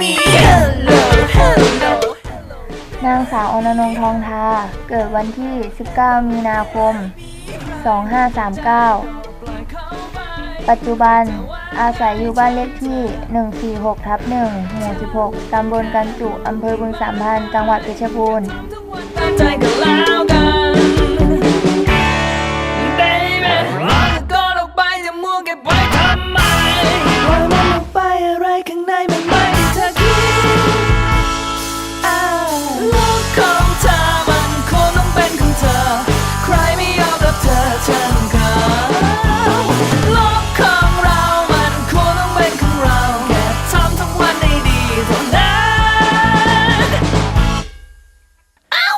มีนางสาวอนันงทองทา เกิดวันที่ 19 มีนาคม 2539 ปัจจุบันอาศัยอยู่บ้านเลขที่ 146 ทับ 1 หมู่ 16 ตำบลกันจุ อำเภอบึงสามพัน จังหวัดเพชรบูรณ์